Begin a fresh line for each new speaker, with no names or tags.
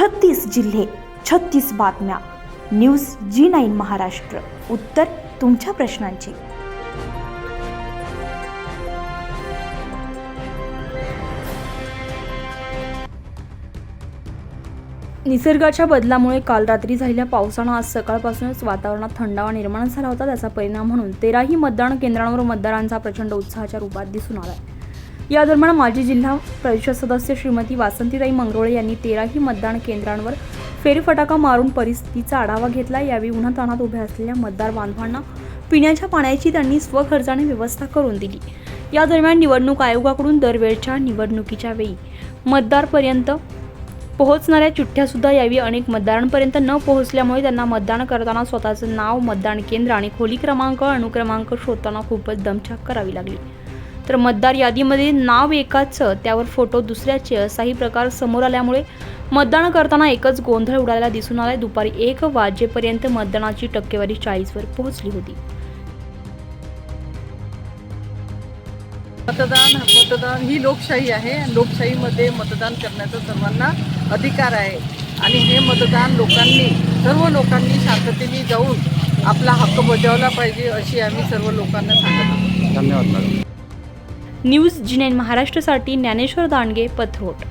छत्तीस जिल्हे छत्तीस बातम्या. News G nine Maharashtra. उत्तर तुमच्या प्रश्नांची. निसर्गाच्या बदलामुळे काल रात्री झालेल्या पावसानं आज सकाळपासूनच वातावरणात थंडावा निर्माण झाला होता. त्याचा परिणाम म्हणून तेराही मतदान केंद्रांवर मतदारांचा प्रचंड उत्साहाच्या रूपात दिसून आला आहे या दरम्यान माजी जिल्हा परिषद सदस्य श्रीमती वासंतीताई मंगरोळे यांनी तेराही मतदान केंद्रांवर फेरफटाका मारून परिस्थितीचा आढावा घेतला. यावेळी उन्हाताणात उभ्या असलेल्या मतदार बांधवांना पिण्याच्या पाण्याची त्यांनी स्वखर्चाने व्यवस्था करून दिली. या दरम्यान निवडणूक आयोगाकडून दरवेळच्या निवडणुकीच्या वेळी मतदारपर्यंत पोहोचणाऱ्या चिठ्ठ्यासुद्धा यावेळी अनेक मतदारांपर्यंत न पोहोचल्यामुळे त्यांना मतदान करताना स्वतःचं नाव मतदान केंद्र आणि खोली क्रमांक अनुक्रमांक शोधताना खूपच दमछाक करावी लागली. तर मतदार यादीमध्ये नाव एकाचं त्यावर फोटो दुसऱ्याचे असाही प्रकार समोर आल्यामुळे मतदान करताना एकच गोंधळ उडालेला दिसून आलाय. दुपारी एक वाजेपर्यंत मतदानाची टक्केवारी चाळीसवर पोहोचली होती.
मतदान मतदान ही लोकशाही आहे. लोकशाहीमध्ये मतदान करण्याचा सर्वांना अधिकार आहे. आणि हे मतदान लोकांनी सर्व लोकांनी शांततेने जाऊन आपला हक्क बजावला पाहिजे अशी आम्ही सर्व लोकांना सांगत आहोत.
धन्यवाद मॅडम.
न्यूज जिनेन महाराष्ट्रसाठी महाराष्ट्रासाठी ज्ञानेश्वर दांडगे पथरोट.